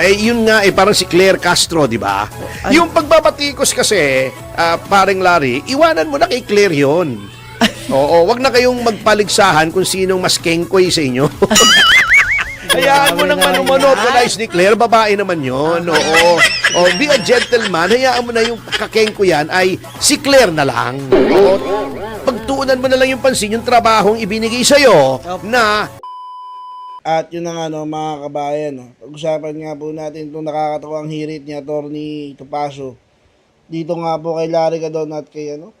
Eh, yun nga eh, parang si Claire Castro, di ba? Yung pagbabatikos kasi, ah, paring Larry, iwanan mo na kay Claire yun. Oo, wag na kayong magpaligsahan kung sinong mas kengkoy sa inyo. Hayaan mo nang manomonopolize ni Claire, babae naman yon. Oo. O, be a gentleman, hayaan mo na yung kakengko yan ay si Claire na lang. Oo. Pagtuunan mo na lang yung pansin yung trabahong ibinigay sa'yo na At yun na nga no, mga kabayan, no, pag-usapan nga po natin itong nakakatawang hirit ni Atty. Topaso. Dito nga po kay Larry Gadon at kay ano,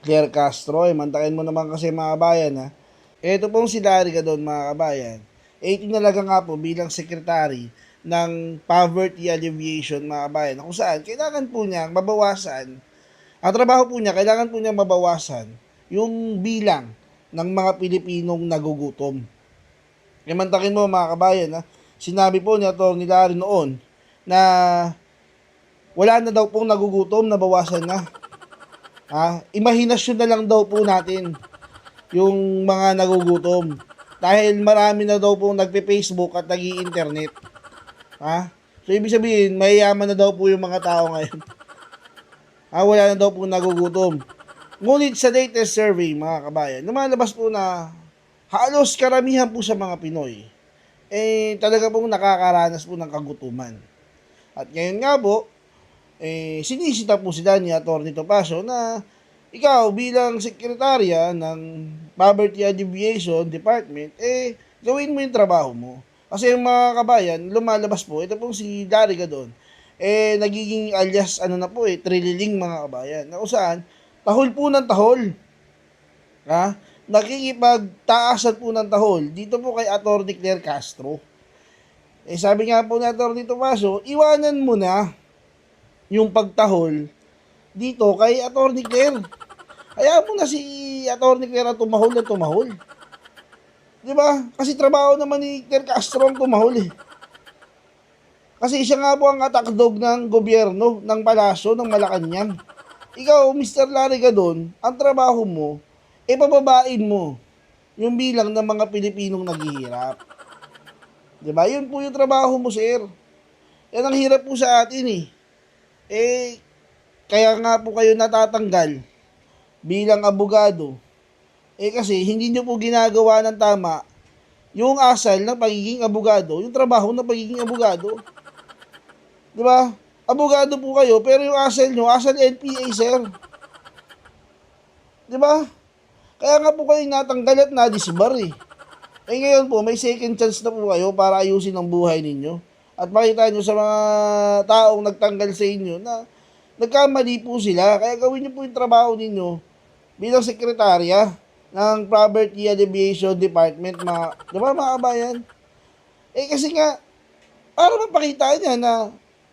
Claire Castro. Eh, mantakin mo naman kasi mga kabayan ha. Ito pong si Larry Gadon mga kabayan. Eh, ito nalaga nga po bilang sekretary ng Poverty Alleviation mga kabayan. Kung saan, kailangan po niya mabawasan ang trabaho po niya, kailangan po niya mabawasan yung bilang ng mga Pilipinong nagugutom. E mantakin mo mga kabayan, ha? sinabi po ni Atty. Larry noon na wala na daw pong nagugutom, nabawasan na. Ha? Imahinasyon na lang daw po natin yung mga nagugutom. Dahil marami na daw pong nagpe-Facebook at nag internet Ha? So, ibig sabihin, mayayaman na daw po yung mga tao ngayon. Ah, wala na daw po nagugutom. Ngunit sa latest survey, mga kabayan, lumalabas po na halos karamihan po sa mga Pinoy, eh talaga pong nakakaranas po ng kagutuman. At ngayon nga po, eh, sinisita po sila ni Atty. Topaso na ikaw bilang sekretarya ng Poverty Alleviation Department, eh, gawin mo yung trabaho mo. Kasi yung mga kabayan, lumalabas po, ito pong si Dariga doon, eh, nagiging alias, ano na po eh, trililing mga kabayan. Na kung saan, tahol po ng tahol. Ha? Nakikipagtaasan po ng tahol. Dito po kay Atty. Claire Castro. Eh, sabi nga po ni Atty. Tomaso, iwanan mo na yung pagtahol dito kay Atty. Claire. Hayaan mo na si Atty. Claire tumahol na tumahol. Di ba? Kasi trabaho naman ni Claire Castro ang tumahol eh. Kasi siya nga po ang atakdog ng gobyerno, ng palasyo, ng Malacanang. Ikaw, Mr. Larry Gadon, ang trabaho mo, e pababain mo yung bilang ng mga Pilipinong naghihirap. Di ba? Yun po yung trabaho mo, sir. Yan ang hirap po sa atin eh. Eh, kaya nga po kayo natatanggal bilang abogado. Eh kasi hindi nyo po ginagawa ng tama yung asal ng pagiging abogado, yung trabaho ng pagiging abogado. Di ba? Abogado po kayo, pero yung asal nyo, asal NPA, sir. Di ba? Kaya nga po kayo natanggal at nadisbar eh. Eh ngayon po, may second chance na po kayo para ayusin ang buhay ninyo. At makita nyo sa mga taong nagtanggal sa inyo na nagkamali po sila. Kaya gawin nyo po yung trabaho ninyo bilang sekretarya ng Poverty Alleviation Department, mga, di ba mga kabayan? Eh kasi nga, para mapakita niya na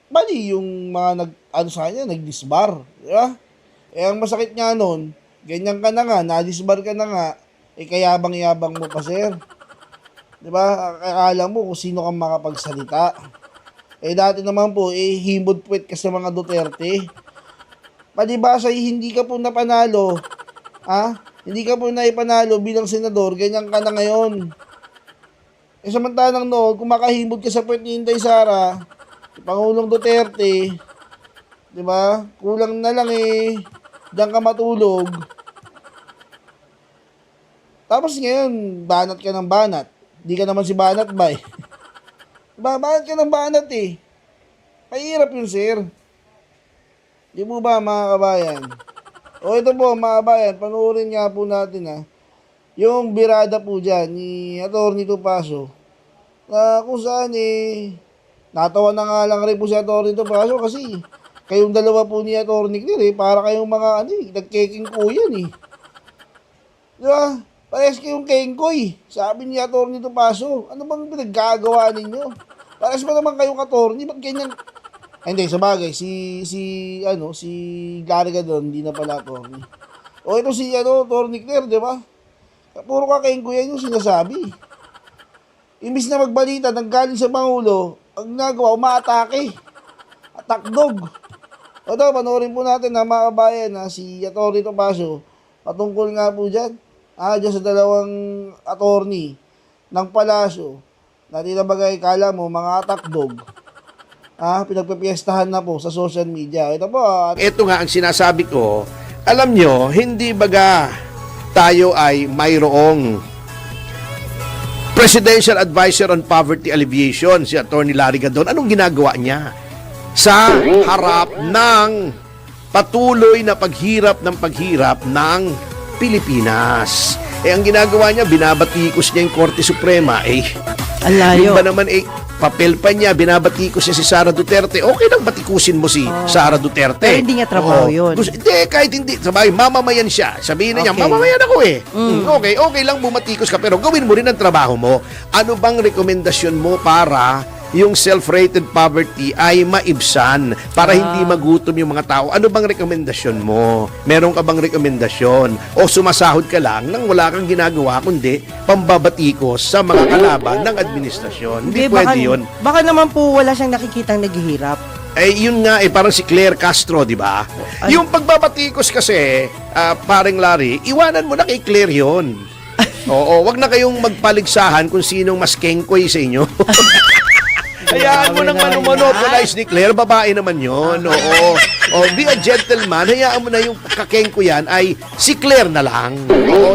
mali yung mga nag, ano sa kanya, nag-disbar, di ba? Eh ang masakit nga nun, ganyan ka na nga, na-disbar ka na nga, eh kayabang-yabang mo pa, sir. Di ba? Akala mo kung sino kang makapagsalita. Eh dati naman po, eh himbod puwet ka sa mga Duterte. Palibasa, eh, hindi ka po napanalo. Ha? Hindi ka po naipanalo bilang senador, ganyan ka na ngayon. Eh samantalang noon, kung makahimbod ka sa puwet ni Inday Sara, Pangulong Duterte, di ba? Kulang na lang eh, diyan ka matulog. Tapos ngayon, banat ka ng banat. Hindi ka naman si banat ba. Diba, banat ka ng banat eh. Mahirap yun, sir. Di mo ba, mga kabayan? O ito po, mga kabayan, panoorin nga po natin ha. Yung birada po dyan ni Atty. Tupaso na kung saan eh, natawa na nga lang rin po si Atty. Tupaso kasi kayong dalawa po ni Atty. Clear eh, para kayong mga ano eh, nagkeking kuyan eh. Di ba? Parehas kayong kengkoy. Sabi ni Atty. Tupaso, ano bang pinaggagawa ninyo? Parehas ba naman kayong attorney? Ba't ganyan? Ay, hindi, sa bagay, si, si, ano, si Gariga doon, hindi na pala attorney. O ito si, ano, Atty. Claire, di ba? Puro ka kengkoy yung sinasabi. Imbis na magbalita, nanggaling sa Pangulo, ang nagawa, umaatake. Atakdog. O daw, panoorin po natin na mga kabayan na si Atty. Topaso, patungkol nga po dyan, ah, dyan sa dalawang attorney ng palasyo, na tinabagay kala mo mga atakdog, ah, pinagpepiestahan na po sa social media. Ito po, ah, Ito nga ang sinasabi ko, alam nyo, hindi baga tayo ay mayroong Presidential Advisor on Poverty Alleviation, si Attorney Larry Gadon. Anong ginagawa niya? Sa harap ng patuloy na paghirap ng paghirap ng Pilipinas. Eh, ang ginagawa niya, binabatikos niya yung Korte Suprema. Eh, Ang layo. yung ba naman eh, papel pa niya, binabatikos niya si Sara Duterte. Okay lang batikusin mo si Sara Duterte. Pero hindi niya trabaho yun. Gusto, hindi, kahit hindi. Sabay, mamamayan siya. Sabihin na niya, Okay. mamamayan ako eh. Mm, Okay, okay lang bumatikos ka, pero gawin mo rin ang trabaho mo. Ano bang rekomendasyon mo para yung self-rated poverty ay maibsan para Ah. hindi magutom yung mga tao. Ano bang rekomendasyon mo? Meron ka bang rekomendasyon? O sumasahod ka lang nang wala kang ginagawa kundi pambabatikos sa mga kalaban ng administrasyon. Hindi, baka, pwede yun. Baka naman po wala siyang nakikitang naghihirap. Eh, yun nga, eh, parang si Claire Castro, di ba? Yung pagbabatikos kasi, ah, parang Larry, iwanan mo na kay Claire yun. Oo, wag na kayong magpaligsahan kung sinong mas kengkoy sa inyo. Hayaan mo nang manomonopolize ni Claire, babae naman yun. Oo. O, be a gentleman, hayaan mo na yung kakengko yan ay si Claire na lang. Oo.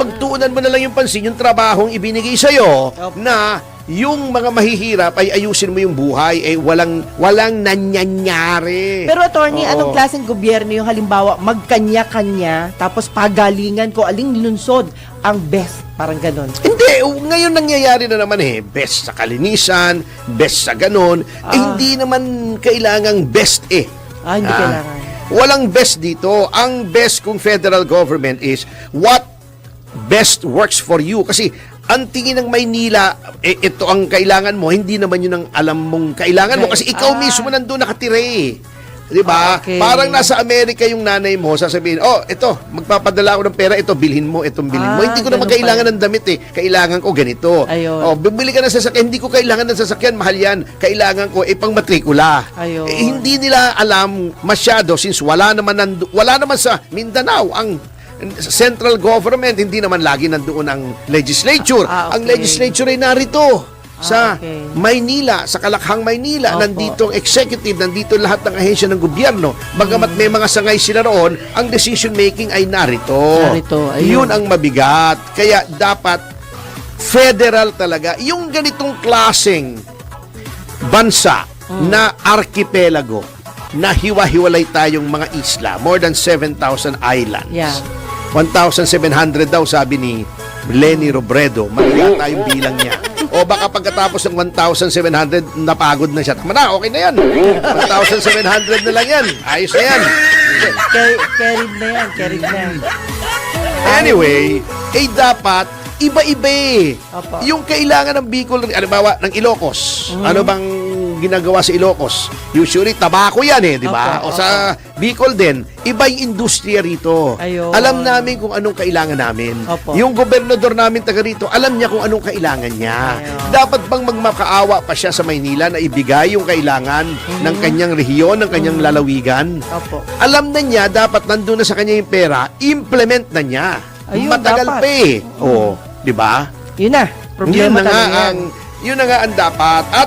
Pagtuunan mo na lang yung pansin, yung trabahong ibinigay sa'yo na yung mga mahihirap ay ayusin mo yung buhay, eh walang, walang nanyanyari. Pero attorney, Oo. anong klaseng gobyerno yung halimbawa magkanya-kanya tapos pagalingan ko aling lunsod ang best, parang ganon. Hindi, ngayon nangyayari na naman eh. Best sa kalinisan, best sa ganon. Eh, Ah. hindi naman kailangang best eh. Ah, hindi Ah. kailangan. Walang best dito. Ang best kung federal government is what best works for you. Kasi ang tingin ng Maynila, eh, ito ang kailangan mo, hindi naman yun ang alam mong kailangan mo. Kasi ikaw Ah. mismo nandun nakatira eh. Di ba? Okay. Parang nasa Amerika yung nanay mo, sasabihin, oh, ito, magpapadala ako ng pera, ito, bilhin mo, itong bilhin mo. Ah, Hindi ko naman kailangan pala. ng damit eh. Kailangan ko ganito. Ayun. Oh, bibili ka ng sasakyan, hindi ko kailangan ng sasakyan, mahal yan. Kailangan ko, eh, pang matrikula. Ayun. Eh, hindi nila alam masyado since wala naman, nandu- wala naman sa Mindanao ang central government, hindi naman lagi nandoon ang legislature. Ah, Ang okay. legislature ay narito sa Ah, okay. Maynila, sa Kalakhang Maynila, Opo. nandito ang executive, nandito lahat ng ahensya ng gobyerno. Bagamat may mga sangay sila roon, ang decision making ay narito. Narito, ayun. Yun ang mabigat. Kaya dapat federal talaga. Yung ganitong klaseng bansa Mm. na archipelago na hiwa-hiwalay tayong mga isla, more than 7,000 islands. Yeah. 1,700 daw sabi ni Lenny Robredo. Mali yata yung bilang niya. O baka pagkatapos ng 1,700, napagod na siya. Tama na, okay na yan. 1,700 na lang yan. Ayos na yan. Car- carried na yan, carried na. Anyway, eh dapat iba-iba eh. Yung kailangan ng Bicol, ba, ng Ilocos. Mm. Ano bang ginagawa sa Ilocos? Usually, tabako yan eh, di ba? O Opo, sa Bicol din, iba yung industriya rito. Ayun. Alam namin kung anong kailangan namin. Opo. Yung gobernador namin taga rito, alam niya kung anong kailangan niya. Ayun. Dapat bang magmakaawa pa siya sa Maynila na ibigay yung kailangan Mm-hmm. ng kanyang rehiyon, ng kanyang lalawigan? Opo. alam na niya, dapat nandun na sa kanya yung pera, implement na niya. Ayun, Matagal dapat. pa eh. Oo, di ba? Yun na. Yun Problema na nga ang yun na nga ang dapat. At